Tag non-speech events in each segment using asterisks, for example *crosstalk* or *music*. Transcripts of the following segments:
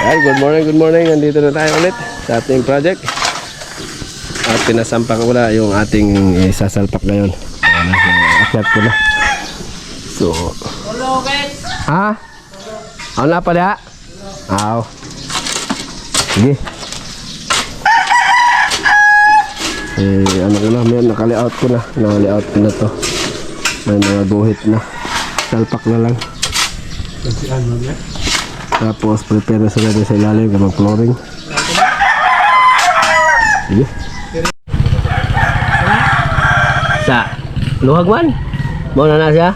Ay, good morning, good morning. Nandito na tayo ulit sa ating project. At pinasampak ko na yung ating eh, sasalpak ngayon. Akyat ko na. So, ha? Ako na pala? Aw. Sige. Eh, ano ko na, may nakalayout ko na. Nakalayout ko na to. May mga guhit na. Salpak na lang. Tapos prepare na sila sa ilalim ng flooring. Sige. Sa luhag man. Mo na na siya.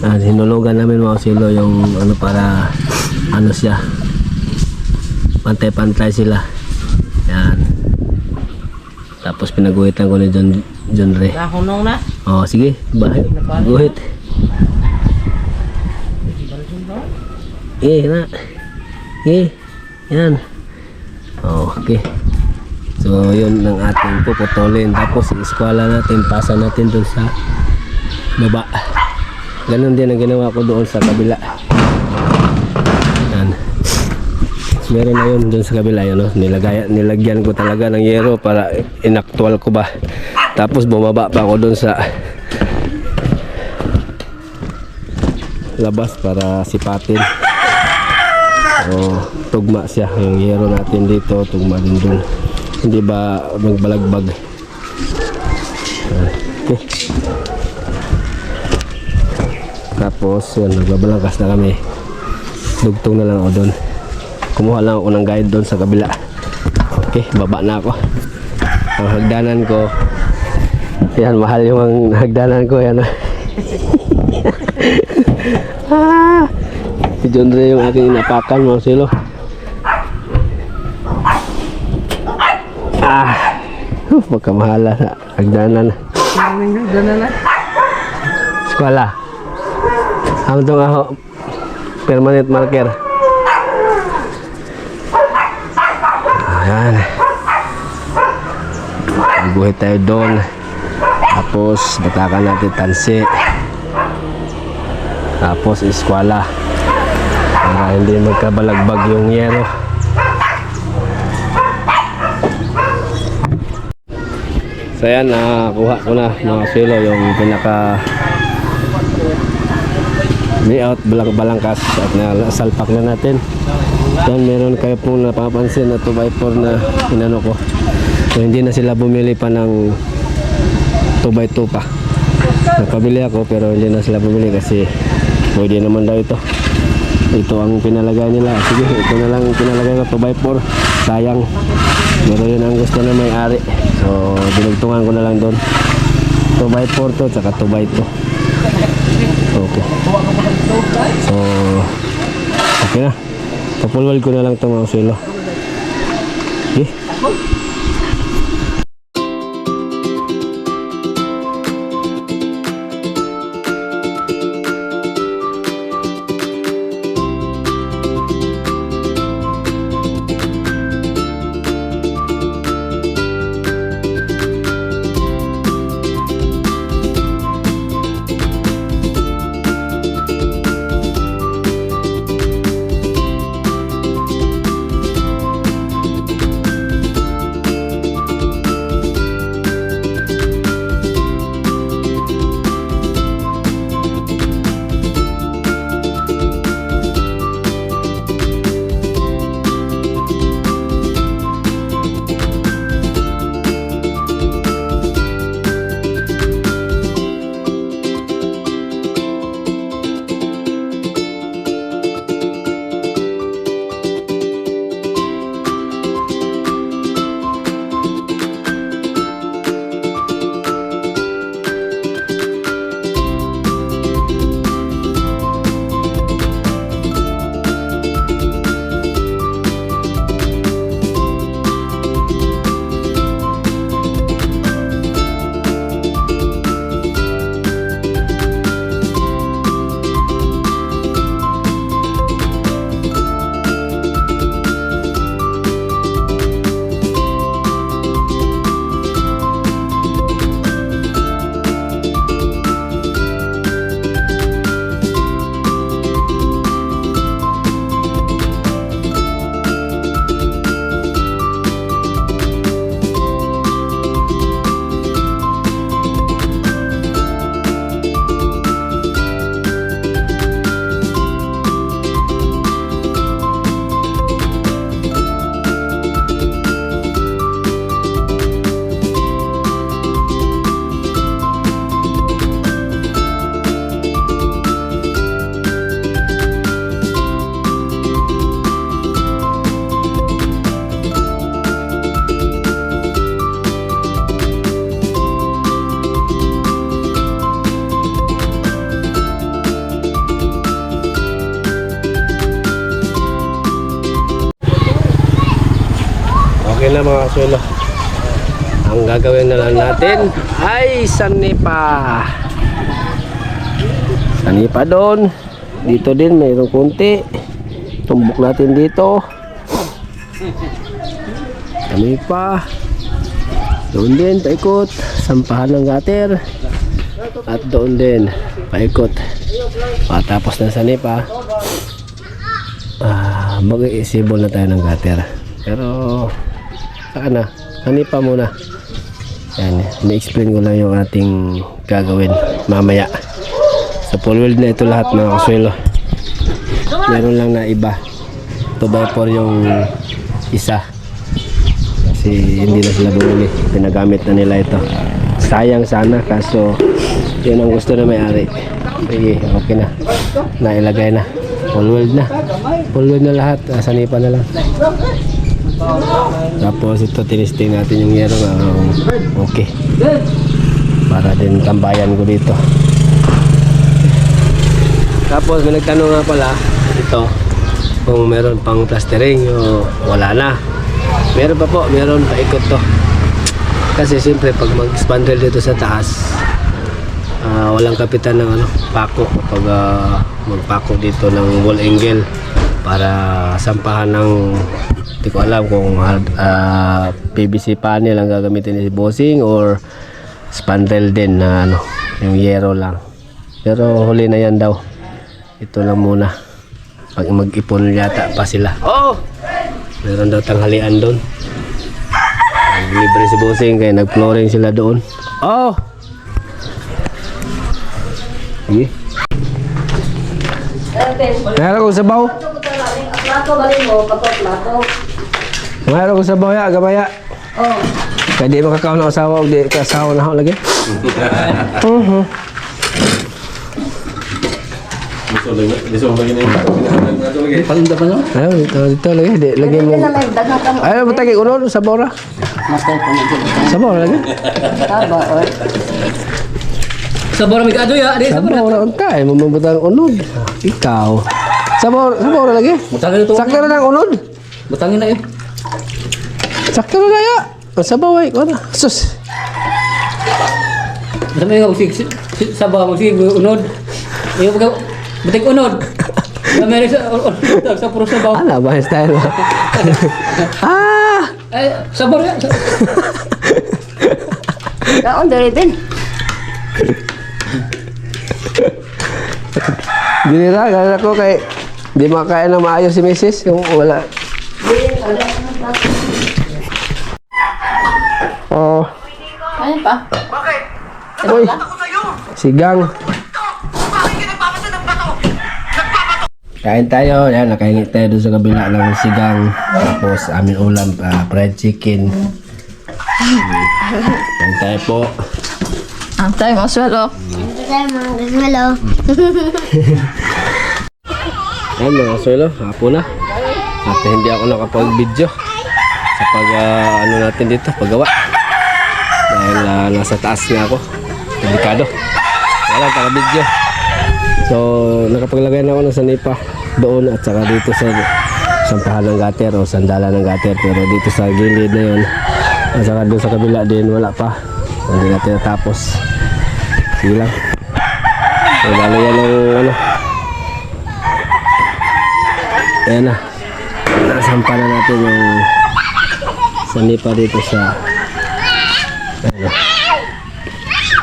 Ah, hinulugan namin mga silo yung ano para ano siya. Pantay-pantay sila. Yan. Tapos pinaguhitan ko ni John John Ray. Kahunong na. Oh, sige. Bahay. Guhit. Eh, na. Eh, yan. Oh, okay. So, yun ang ating puputulin. Tapos, iskwala natin, pasa natin dun sa baba. Ganon din ang ginawa ko doon sa kabila. Yan. Meron na yun dun sa kabila. Yun, no? Nilagay, nilagyan ko talaga ng yero para inaktual ko ba. Tapos, bumaba pa ako dun sa labas para sipatin. O, tugma siya. Yung yero natin dito, tugma din dun. Hindi ba magbalagbag? Okay. Tapos, yun, nagbabalangkas na kami. Dugtong na lang ako doon. Kumuha lang ako ng guide doon sa kabila. Okay, baba na ako. Ang hagdanan ko, yan, mahal yung hagdanan ko. Yan. *laughs* ah, si John Ray yung aking inapakan mga silo. Ah, huh, magkamahala sa hagdanan. Maraming na. Eskwela. Ang itong ako, permanent marker. Ayan. Buhay tayo doon. Tapos, batakan natin tansi. Tapos, eskwela. Para hindi magkabalagbag yung yero. So yan, nakakuha ko na mga silo yung pinaka layout balang balangkas at nasalpak na natin. Yan, meron kayo pong napapansin na 2x4 na inano ko. So hindi na sila bumili pa ng 2x2 pa. Nagpabili ako pero hindi na sila bumili kasi pwede naman daw ito. Ito ang pinalagay nila. Sige, ito na lang pinalagay ko 2x4. Sayang. Pero yun ang gusto na may-ari. So, dinugtungan ko na lang doon. 2x4 to, tsaka 2x2. Okay. So, okay na. Papulwal ko na lang itong mga silo. Okay. Na mga kasuelo. Ang gagawin na lang natin ay sanipa. Sanipa doon. Dito din mayroong kunti. Tumbok natin dito. Sanipa. Doon din, paikot. Sampahan ng gutter. At doon din, paikot. Matapos na sanipa, ah, mag-iisibol na tayo ng gutter. Pero, saka na, sanipa muna. Yan, na-explain ko lang yung ating gagawin mamaya. Sa full weld na ito lahat mga kasuelo. Meron lang na iba. 2x4 yung isa. Kasi hindi na sila bumili. Pinagamit na nila ito. Sayang sana kaso yun ang gusto na may-ari. Sige, okay na. Nailagay na. Full weld na. Full weld na lahat. Ah, Sanipa na lang. Tapos ito tinisting natin yung yero na um, okay. Para din tambayan ko dito. Tapos may nagtanong nga pala ito kung meron pang plastering o wala na. Meron pa po, meron pa ikot to. Kasi siyempre pag mag-spandrel dito sa taas, ah, walang kapitan ng ano, pako kapag ah, magpako dito ng wall angle para sampahan ng hindi ko alam kung ah, PVC panel ang gagamitin ni bossing or spandrel din na ano, yung yero lang. Pero huli na yan daw. Ito lang muna. Pag mag-ipon yata pa sila. Oh! Meron daw tanghalian doon. Libre si bossing kaya nag-flooring sila doon. Oh! Sige. Meron kong sabaw. Plato bali mo, kapag plato. Meron kong sabaw ya, gamaya. Oh, Kaya di makakaon ng asawa o di kasawa na ako lagi. *laughs* Mhm. Palinda pa no? Ayaw, dito, dito lagi. Di, lagi mo. na Ayaw, matagi uno, sabaw ra. Sabaw ra lagi. Taba, or. Sa bora may kado ya, sa. Sabaw ra unta, eh, mamabutang unod. Ikaw. Sabaw, sabaw ra lagi. Sakto na ng unod. Butangin na eh. Sakto na na ya. Ang sabaw ay, ko na. Sus. Basta may nga sa baba mo sige unod. Iyo pag butik unod. Kamera sa unod sa puro sa baba. Ala ba yung style mo? *laughs* ah! Eh, sa bora. Kaon, dari din. Binira, gano'n ako kay... Di makain na maayos si Mrs. Yung wala. Oh, Ayun pa. uy. Sigang. Kain tayo. Yan, nakahingi tayo doon sa kabila ng sigang. Tapos amin ulam, ah, fried chicken. Kain tayo po. Ang tayo mga swelo. Hello. Ayan mga solo, hapon na. At hindi ako nakapag-video sa pag ah, ano natin dito, paggawa. Dahil ah, nasa taas nga ako. Delikado. Wala taka-video. So, nakapaglagay na ako ng sanipa doon at saka dito sa sampahan ng gutter o sandala ng gutter. Pero dito sa gilid na yun, at saka doon sa kabila din, wala pa. Hindi natin natapos. Sige lang. So, bali yan ang ano, Ayan na. Nasampa na natin yung sanipa dito sa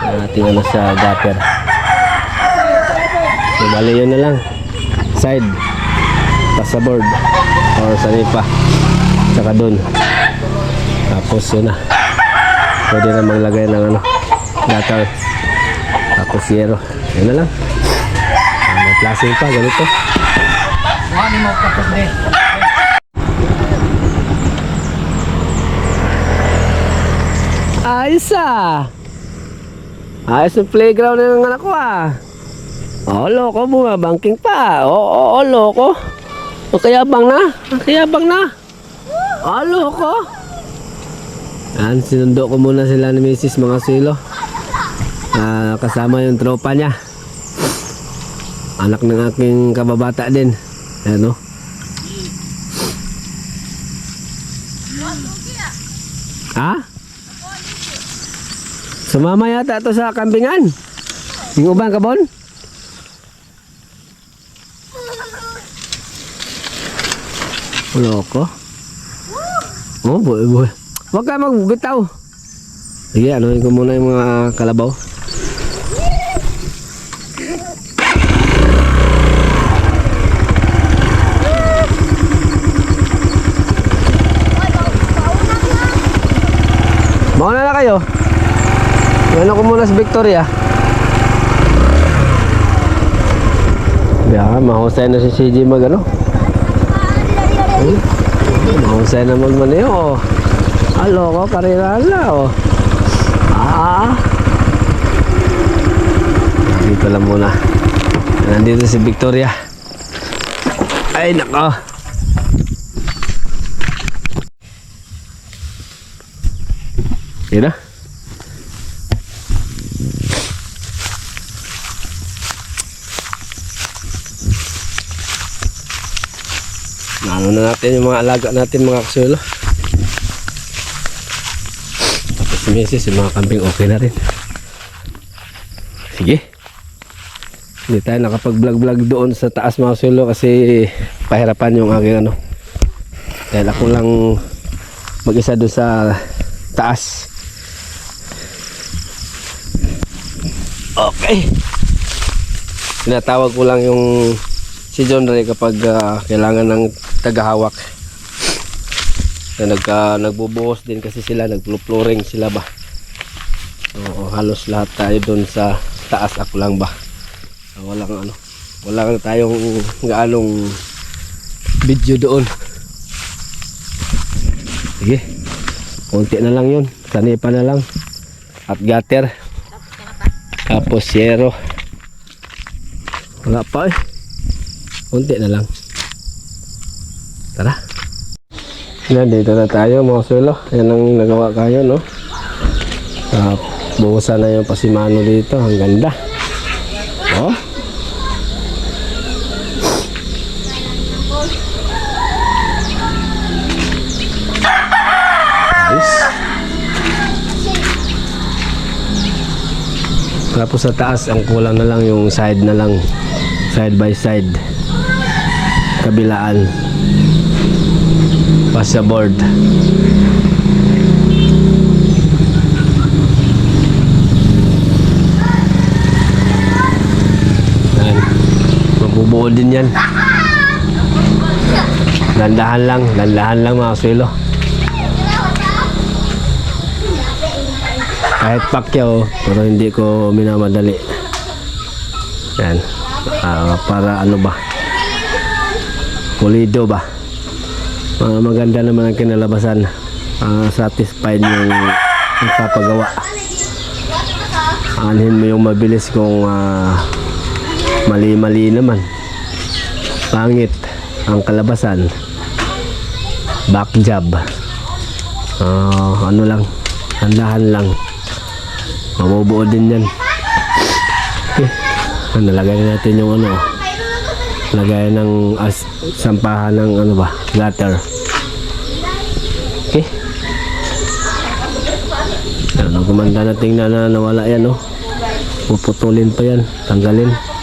ang ating ano sa gutter. So, yun na lang. Side. Tas sa board. Or sanipa. Tsaka dun. Tapos yun na. Pwede na maglagay ng ano, gutter. Tapos yero. Yun na lang. May plastic pa, ganito. Ano mo kapos. Ayos ah. Ayos yung playground ng anak ko ah. Oh, loko, bumabangking pa. Oo, oh, oh, loko. O kaya bang na? Kaya bang na? Oh, loko. Yan, sinundo ko muna sila ni Mrs. mga silo. Ah, kasama yung tropa niya. Anak ng aking kababata din. Ano? Ha? Sumama yata to sa kambingan. Yung ubang kabon? Loko. Oh, boy, boy. Huwag ka magbitaw. Sige, anuhin ko muna yung mga kalabaw. Mauna na kayo. Ano ko muna sa Victoria. Yeah, mahusay na si CJ mag ano. Hmm? Mahusay na magmaneho. Alo ko, karera na oh. Ah. Dito lang muna. Nandito si Victoria. Ay, nako. Na. Ano na natin yung mga alaga natin mga kasulo. Tapos si yung mga kambing okay na rin. Sige. Hindi tayo nakapag-vlog-vlog doon sa taas mga kasulo kasi pahirapan yung aking ano. Dahil ako lang mag-isa doon sa taas. Okay. Tinatawag ko lang yung si John Ray kapag ah, kailangan ng tagahawak. Na nagka, nagbubuhos din kasi sila, nagplo-flooring sila ba. Oo, halos lahat tayo doon sa taas ako lang ba. Ah, walang ano, wala tayong gaanong video doon. Sige. Konti na lang yun. Sanipa na lang. At gutter. Tapos yero. Wala pa eh. Konti na lang. Tara. Yan, dito na tayo mga sulo. Yan ang nagawa kayo, no? Uh, buhusan na yung pasimano dito. Ang ganda. Oh. Tapos sa taas, ang kulang na lang yung side na lang. Side by side. Kabilaan. Pasya board. Yan. Mabubuo din yan. Landahan lang. Landahan lang mga swelo. Kahit pakyaw, pero hindi ko minamadali. Yan. Ah, para ano ba? Pulido ba? Ah, maganda naman ang kinalabasan. Ah, satisfied yung nagpapagawa. Anhin mo yung mabilis kung ah, mali-mali naman. Pangit ang kalabasan. Back job. Ah, ano lang, handahan lang. Mabubuo din yan. Okay. Ah, Nalagay na natin yung ano. Lagay ng as, sampahan ng ano ba, gutter. Okay. Ano, gumanda na tingnan na nawala yan, no? Puputulin pa yan, tanggalin.